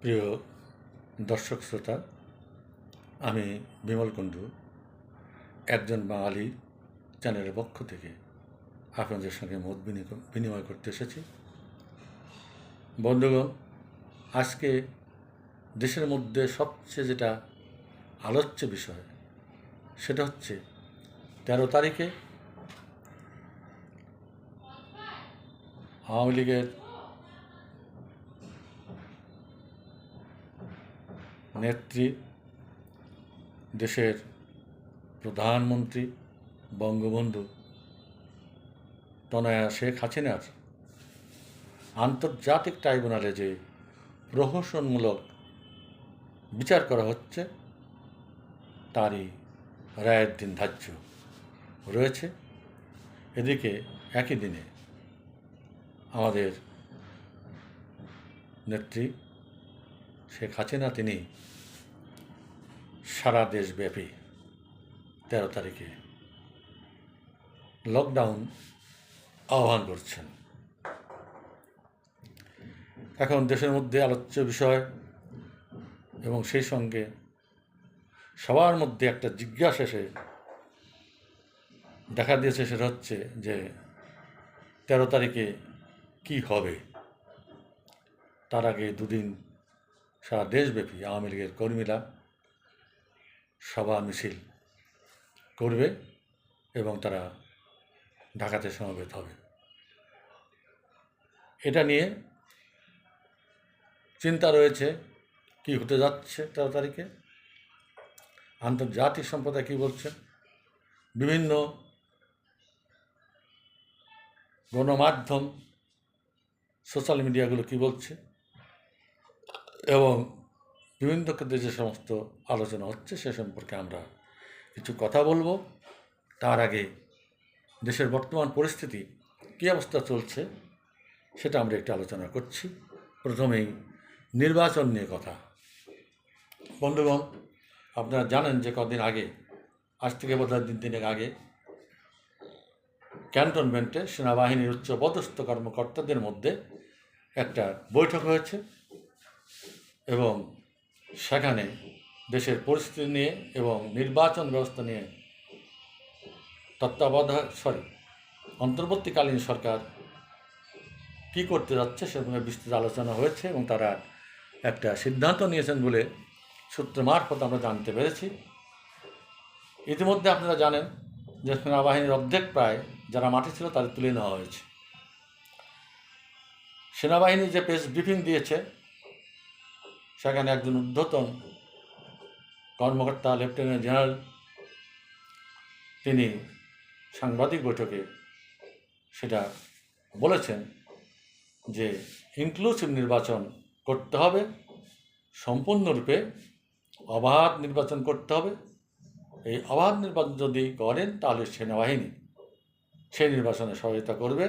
প্রিয় দর্শক শ্রোতা, আমি বিমল কুণ্ডু, একজন বাঙালি চ্যানেলের পক্ষ থেকে আপনাদের সঙ্গে মত বিনি- বিনিময় করতে এসেছি। বন্ধুগণ, আজকে দেশের মধ্যে সবচেয়ে যেটা আলোচ্য বিষয়, সেটা হচ্ছে তেরো তারিখে আওয়ামী লীগের নেত্রী, দেশের প্রধানমন্ত্রী, বঙ্গবন্ধু তনয়া শেখ হাসিনার আন্তর্জাতিক ট্রাইব্যুনালে যে প্রহসনমূলক বিচার করা হচ্ছে, তারই রায়ের দিন ধার্য রয়েছে। এদিকে একই দিনে আমাদের নেত্রী শেখ হাসিনা, তিনি সারা দেশব্যাপী তেরো তারিখে লকডাউন আহ্বান করছেন। এখন দেশের মধ্যে আলোচ্য বিষয় এবং সেই সঙ্গে সবার মধ্যে একটা জিজ্ঞাসা এসে দেখা দিয়েছে, সেটা হচ্ছে যে তেরো তারিখে কি হবে? তার আগে দুদিন সারা দেশব্যাপী আওয়ামী লীগের কর্মীরা সভা মিছিল করবে এবং তারা ঢাকাতে সমবেত হবে। এটা নিয়ে চিন্তা রয়েছে, কি হতে যাচ্ছে তেরো তারিখে? আন্তর্জাতিক সম্প্রদায় কী বলছে? বিভিন্ন গণমাধ্যম, সোশ্যাল মিডিয়াগুলো কী বলছে? এবং বিভিন্ন ক্ষেত্রে যে সমস্ত আলোচনা হচ্ছে সে সম্পর্কে আমরা কিছু কথা বলব। তার আগে দেশের বর্তমান পরিস্থিতি, কী অবস্থা চলছে সেটা আমরা একটু আলোচনা করছি। প্রথমেই নির্বাচন নিয়ে কথা। বন্ধুগণ, আপনারা জানেন যে কদিন আগে, আজ থেকে বোধহয় দিন দিনের আগে, ক্যান্টনমেন্টে সেনাবাহিনীর উচ্চ পদস্থ কর্মকর্তাদের মধ্যে একটা বৈঠক হয়েছে। এবং সেখানে দেশের পরিস্থিতি নিয়ে এবং নির্বাচন ব্যবস্থা নিয়ে তত্ত্বাবধায়ক সরি অন্তর্বর্তীকালীন সরকার কী করতে যাচ্ছে সে ব্যাপারে বিস্তৃত আলোচনা হয়েছে এবং তারা একটা সিদ্ধান্ত নিয়েছেন বলে সূত্র মারফত আমরা জানতে পেরেছি। ইতিমধ্যে আপনারা জানেন যে সেনাবাহিনীর অর্ধেক প্রায় যারা মাঠে ছিল তাদের তুলে নেওয়া হয়েছে। সেনাবাহিনী যে প্রেস ব্রিফিং দিয়েছে সেখানে একজন ঊর্ধ্বতন কর্মকর্তা, লেফটেন্যান্ট জেনারেল। তিনি সাংবাদিক বৈঠকে সেটা বলেছেন যে ইনক্লুসিভ নির্বাচন করতে হবে, সম্পূর্ণরূপে অবাধ নির্বাচন করতে হবে। এই অবাধ নির্বাচন যদি করেন, তাহলে সেনাবাহিনী সেই নির্বাচনে সহায়তা করবে।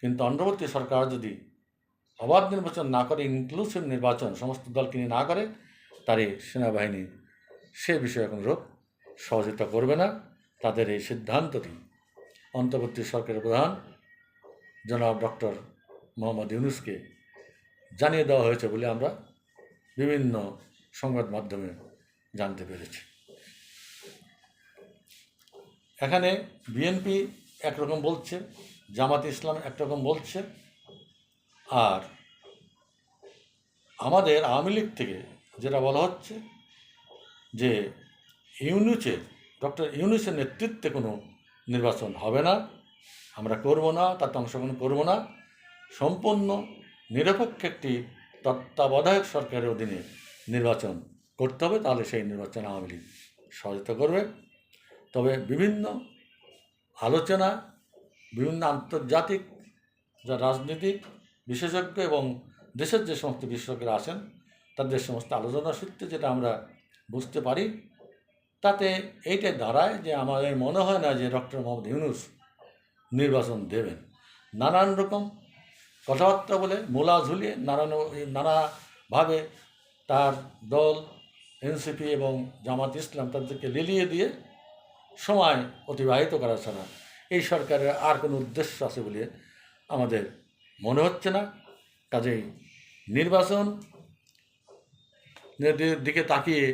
কিন্তু অন্তর্বর্তী সরকার যদি অবাধ নির্বাচন না করে ইনক্লুসিভ নির্বাচন সমস্ত দলকে নিয়ে না করে তারে সেনাবাহিনী সে বিষয়ে কোনোরূপ সহযোগিতা করবে না। তাদের এই সিদ্ধান্তটি অন্তর্বর্তী সরকারের প্রধান জনাব ডক্টর মোহাম্মদ ইউনুসকে জানিয়ে দেওয়া হয়েছে বলে আমরা বিভিন্ন সংবাদ মাধ্যমে জানতে পেরেছি। এখানে বিএনপি একরকম বলছে, জামাত ইসলাম একরকম বলছে আর আমাদের আওয়ামী লীগ থেকে যেটা বলা হচ্ছে যে ইউনুসের, ডক্টর ইউনুসের নেতৃত্বে কোনো নির্বাচন হবে না, আমরা করব না, তাতে অংশগ্রহণ করব না। সম্পূর্ণ নিরপেক্ষ একটি তত্ত্বাবধায়ক সরকারের অধীনে নির্বাচন করতে হবে, তাহলে সেই নির্বাচন আওয়ামী লীগ সহযোগিতা করবে। তবে বিভিন্ন আলোচনা, বিভিন্ন আন্তর্জাতিক যা রাজনীতিক বিশেষজ্ঞ এবং দেশের যে সমস্ত বিশেষজ্ঞরা আছেন, তাদের সমস্ত আলোচনা সূত্রে যেটা আমরা বুঝতে পারি, তাতে এইটাই দাঁড়ায় যে আমাদের মনে হয় না যে ডক্টর মোহাম্মদ ইউনুস নির্বাচন দেবেন। নানান রকম কথাবার্তা বলে মোলা ঝুলিয়ে নানান নানাভাবে তার দল, এনসিপি এবং জামাত ইসলাম তাদেরকে লিলিয়ে দিয়ে সময় অতিবাহিত করা ছাড়া এই সরকারের আর কোনো উদ্দেশ্য আছে বলে আমাদের মনে হচ্ছে না। কাজেই নির্বাচন দিকে তাকিয়ে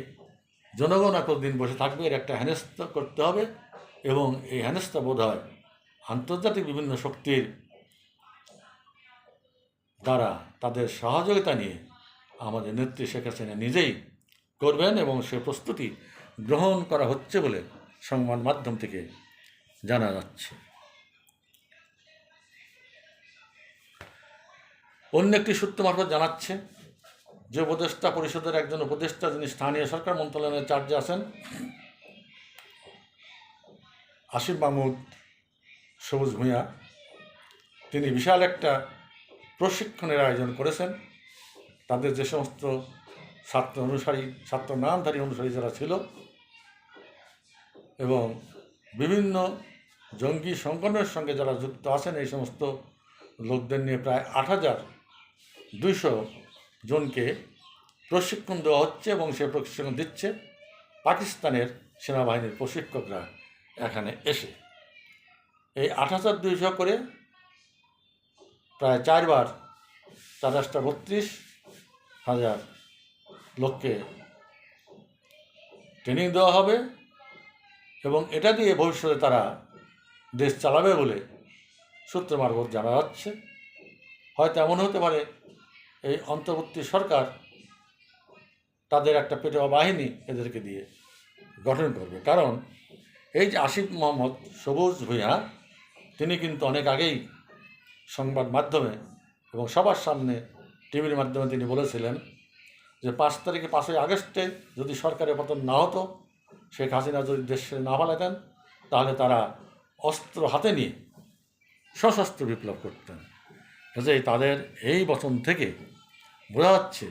জনগণ আর কতদিন বসে থাকবে, এর একটা হেনস্থা করতে হবে এবং এই হেনস্থা বোধ হয় আন্তর্জাতিক বিভিন্ন শক্তির দ্বারা তাদের সহযোগিতা নিয়ে আমাদের নেত্রী শেখ হাসিনা নিজেই করবেন এবং সে প্রস্তুতি গ্রহণ করা হচ্ছে বলে সংবাদ মাধ্যম থেকে জানা যাচ্ছে। অন্য একটি সূত্র মারফত জানাচ্ছে যে উপদেষ্টা পরিষদের একজন উপদেষ্টা যিনি স্থানীয় সরকার মন্ত্রণালয়ের চার্জে আছেন, আসিফ মাহমুদ সবুজ ভূঁইয়া, তিনি বিশাল একটা প্রশিক্ষণের আয়োজন করেছেন। তাদের যে সমস্ত ছাত্র অনুসারী, ছাত্র নামধারী অনুসারী যারা ছিল এবং বিভিন্ন জঙ্গি সংগঠনের সঙ্গে যারা যুক্ত আছেন, এই সমস্ত লোকদের নিয়ে প্রায় আট হাজার দুইশো জনকে প্রশিক্ষণ দেওয়া হচ্ছে এবং সে প্রশিক্ষণ দিচ্ছে পাকিস্তানের সেনাবাহিনীর প্রশিক্ষকরা এখানে এসে। এই আট হাজার দুইশো করে প্রায় চারবার চার চারটা বত্রিশ হাজার লোককে ট্রেনিং দেওয়া হবে এবং এটা দিয়ে ভবিষ্যতে তারা দেশ চালাবে বলে সূত্র মারফত জানা যাচ্ছে। হয়তো এমন হতে পারে এই অন্তর্বর্তী সরকার তাদের একটা পেটোয়া বাহিনী এদেরকে দিয়ে গঠন করবে। কারণ এই যে আসিফ মোহাম্মদ সবুজ ভূঁইয়া, তিনি কিন্তু অনেক আগেই সংবাদ মাধ্যমে এবং সবার সামনে টিভির মাধ্যমে তিনি বলেছিলেন যে পাঁচ তারিখে, পাঁচই আগস্টে যদি সরকারের পতন না হতো, শেখ হাসিনা যদি দেশে না পালাতেন, তাহলে তারা অস্ত্র হাতে নিয়ে সশস্ত্র বিপ্লব করতেন। কাজেই তাদের এই বচন থেকে বোঝা যাচ্ছে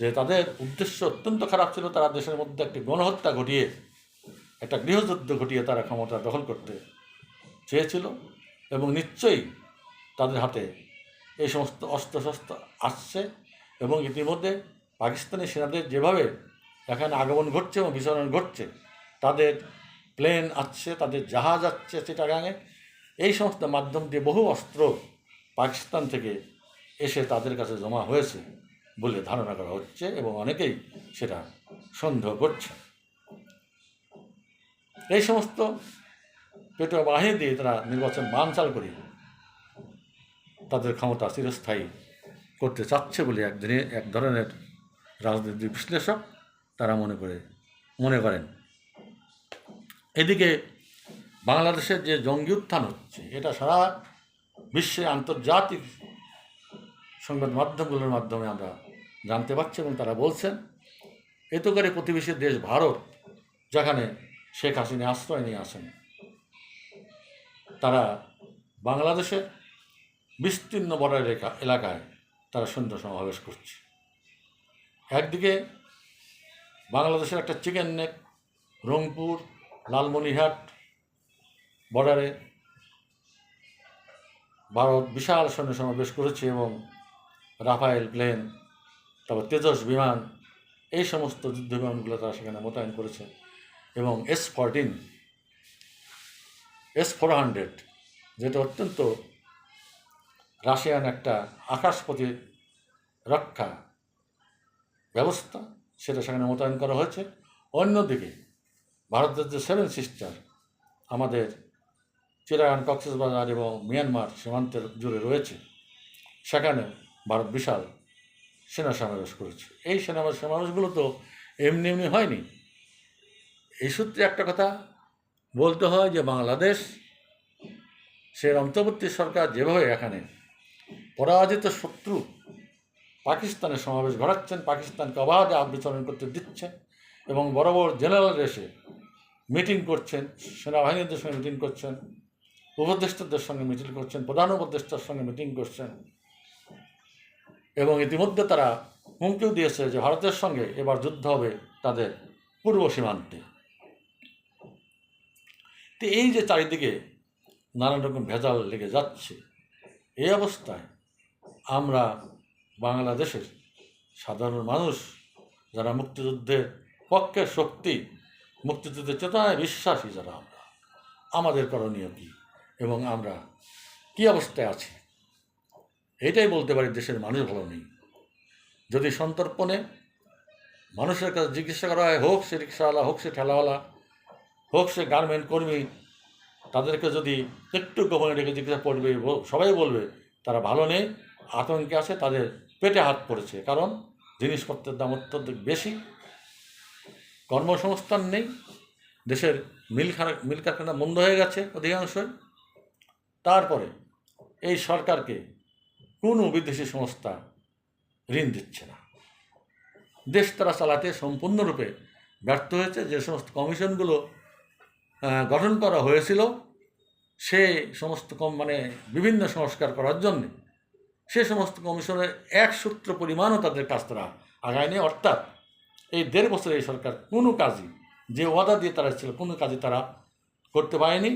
যে তাদের উদ্দেশ্য অত্যন্ত খারাপ ছিল তারা দেশের মধ্যে একটি গণহত্যা ঘটিয়ে, একটা গৃহযুদ্ধ ঘটিয়ে তারা ক্ষমতা দখল করতে চেয়েছিল এবং নিশ্চয়ই তাদের হাতে এই সমস্ত অস্ত্রশস্ত্র আসছে এবং ইতিমধ্যে পাকিস্তানি সেনাদের যেভাবে এখানে আগমন ঘটছে এবং বিচরণ ঘটছে, তাদের প্লেন আসছে, তাদের জাহাজ আসছে চিটাগাঙে, এই সমস্ত মাধ্যম দিয়ে বহু অস্ত্র পাকিস্তান থেকে এসে তাদের কাছে জমা হয়েছে বলে ধারণা করা হচ্ছে এবং অনেকেই সেটা সন্দেহ করছে এই সমস্ত পেটোয়া বাহিনী দিয়ে তারা নির্বাচন বানচাল করে তাদের ক্ষমতা চিরস্থায়ী করতে চাচ্ছে বলে একদিনে এক ধরনের রাজনৈতিক বিশ্লেষক তারা মনে করে, মনে করেন। এদিকে বাংলাদেশের যে জঙ্গি উত্থান হচ্ছে, এটা সারা বিশ্বে আন্তর্জাতিক সংবাদ মাধ্যমগুলোর মাধ্যমে আমরা জানতে পারছি এবং তারা বলছেন এত করে প্রতিবেশী দেশ ভারত, যেখানে শেখ হাসিনা আশ্রয় নিয়ে আসেন, তারা বাংলাদেশের বিস্তীর্ণ বড় এলাকা, এলাকায় তারা সন্ধ্যা সমাবেশ করছে। একদিকে বাংলাদেশের একটা চিকেন নেক, রংপুর লালমনিহাট বর্ডারে ভারত বিশাল সৈন্য সমাবেশ করেছে এবং রাফায়েল প্লেন, তারপর তেজস বিমান, এই সমস্ত যুদ্ধ বিমানগুলো তারা সেখানে মোতায়েন করেছে। এবং S fourteen, S four hundred, যেটা অত্যন্ত রাশিয়ান একটা আকাশপথে রক্ষা ব্যবস্থা, সেটা সেখানে মোতায়েন করা হয়েছে। অন্যদিকে, ভারতের যে সেভেন সিস্টার, আমাদের চিরাগান কক্সবাজার এবং মিয়ানমার সীমান্তের জুড়ে রয়েছে সেখানে ভারত বিশাল সেনা সমাবেশ করেছে। এই সেনা সমাবেশগুলো তো এমনি এমনি হয়নি। এই সূত্রে একটা কথা বলতে হয় যে বাংলাদেশ সে অন্তর্বর্তী সরকার যেভাবে এখানে পরাজিত শত্রু পাকিস্তানের সমাবেশ ঘটাচ্ছেন, পাকিস্তানকে অবাধে বিচরণ করতে দিচ্ছেন এবং বড় বড় জেনারেল এসে মিটিং করছেন, সেনাবাহিনীদের সঙ্গে মিটিং করছেন, উপদেষ্টাদের সঙ্গে মিটিং করছেন, প্রধান উপদেষ্টার সঙ্গে মিটিং করছেন। এবং ইতিমধ্যে তারা হুমকিও দিয়েছে যে ভারতের সঙ্গে এবার যুদ্ধ হবে তাদের পূর্ব সীমান্তে। তো এই যে চারিদিকে নানান রকম ভেজাল লেগে যাচ্ছে এই অবস্থায় আমরা বাংলাদেশের সাধারণ মানুষ যারা মুক্তিযুদ্ধের পক্ষের শক্তি মুক্তিযুদ্ধের চেতনায় বিশ্বাসী যারা আমরা, আমাদের করণীয় কী এবং আমরা কী অবস্থায় আছি? এটাই বলতে পারি দেশের মানুষ ভালো নেই। যদি সন্তর্পণে মানুষের কাছে জিজ্ঞাসা করা হয়, হোক সে রিক্সাওয়ালা, হোক সে ঠেলাওয়ালা, হোক সে গার্মেন্ট কর্মী, তাদেরকে যদি একটু গোপনে রেখে জিজ্ঞাসা করবে সবাই বলবে, তারা ভালো নেই, আতঙ্কে আছে, তাদের পেটে হাত পড়েছে। কারণ জিনিসপত্রের দাম অত্যন্ত বেশি, কর্মসংস্থান নেই, দেশের মিল কার- মিল কারখানা বন্ধ হয়ে গেছে অধিকাংশই। তারপরে এই সরকারকে কোনো বিদেশি সংস্থা ঋণ দিচ্ছে না। দেশ তারা চালাতে সম্পূর্ণরূপে ব্যর্থ হয়েছে। যে সমস্ত কমিশনগুলো গঠন করা হয়েছিল, সে সমস্ত কম মানে বিভিন্ন সংস্কার করার জন্যে, সে সমস্ত কমিশনের এক সূত্র পরিমাণও তাদের কাজ তারা আগায়নি। অর্থাৎ এই দেড় বছরে এই সরকার কোনো কাজই, যে ওয়াদা দিয়ে তারা ছিল কোনো কাজই তারা করতে পারেনি।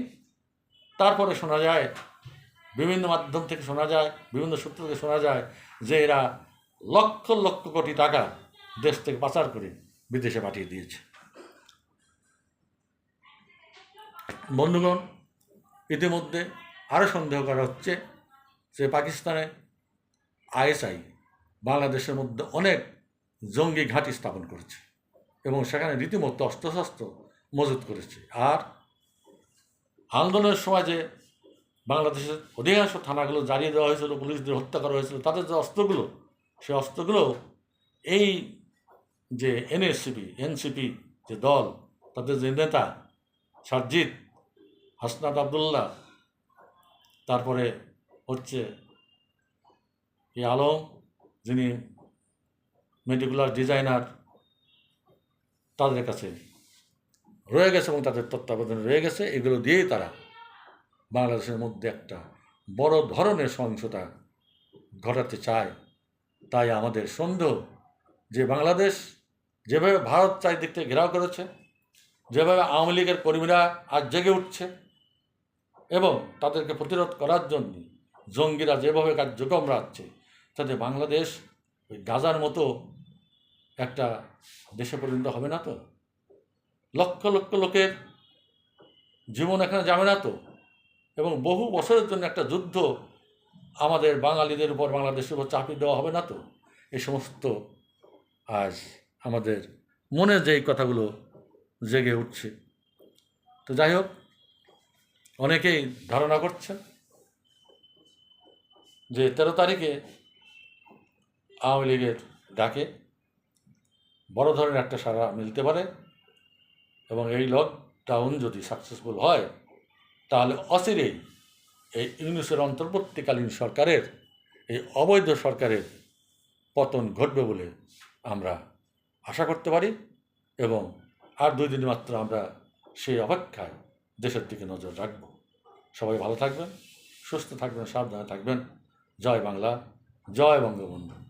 তারপরে শোনা যায় বিভিন্ন মাধ্যম থেকে শোনা যায়, বিভিন্ন সূত্র থেকে শোনা যায় যে এরা লক্ষ লক্ষ কোটি টাকা দেশ থেকে পাচার করে বিদেশে পাঠিয়ে দিয়েছে। বন্ধুগণ, ইতিমধ্যে আরও সন্দেহ করা হচ্ছে যে পাকিস্তানে আইএসআই বাংলাদেশের মধ্যে অনেক জঙ্গি ঘাঁটি স্থাপন করেছে এবং সেখানে রীতিমতো অস্ত্রশস্ত্র মজুত করেছে। আর আন্দোলনের সময় যে বাংলাদেশের অধিকাংশ থানাগুলো জ্বালিয়ে দেওয়া হয়েছিল, পুলিশদের হত্যা করা হয়েছিল। তাদের যে অস্ত্রগুলো সে অস্ত্রগুলো এই যে এনএসসিপি এনসিপি যে দল, তাদের যে নেতা সারজিৎ, হাসনাত আবদুল্লাহ, তারপরে হচ্ছে এই আলম, যিনি মেডিকুলার ডিজাইনার, তাদের কাছে রয়ে গেছে এবং তাদের তত্ত্বাবধানে রয়ে গেছে। এগুলো দিয়েই তারা বাংলাদেশের মধ্যে একটা বড় ধরনের সহিংসতা ঘটাতে চায়, তাই আমাদের সন্দেহ যে বাংলাদেশ যেভাবে ভারত চারিদিক থেকে ঘেরাও করেছে, যেভাবে আওয়ামী লীগের কর্মীরা আজ জেগে উঠছে এবং তাদেরকে প্রতিরোধ করার জন্য জঙ্গিরা যেভাবে কার্যক্রম রাখছে, তাতে বাংলাদেশ ওই গাজার মতো একটা দেশে পরিণত হবে না তো? লক্ষ লক্ষ লোকের জীবন এখানে যাবে না তো? এবং বহু বছরের জন্য একটা যুদ্ধ আমাদের বাঙালিদের উপর বাংলাদেশের উপর চাপিয়ে দেওয়া হবে না তো? এই সমস্ত আজ আমাদের মনে যে কথাগুলো জেগে উঠছে। তো যাই হোক, অনেকেই ধারণা করছেন যে তেরো তারিখে আওয়ামী লীগের ডাকে বড় ধরনের একটা সারা মিলতে পারে এবং এই লকডাউন যদি সাকসেসফুল হয় তাহলে অচিরেই এই ইউনিসের অন্তর্বর্তীকালীন সরকারের, এই অবৈধ সরকারের পতন ঘটবে বলে আমরা আশা করতে পারি এবং আর দুই দিন মাত্র আমরা সেই অপেক্ষায় দেশের দিকে নজর রাখব। সবাই ভালো থাকবেন, সুস্থ থাকবেন, সাবধানে থাকবেন। জয় বাংলা, জয় বঙ্গবন্ধু।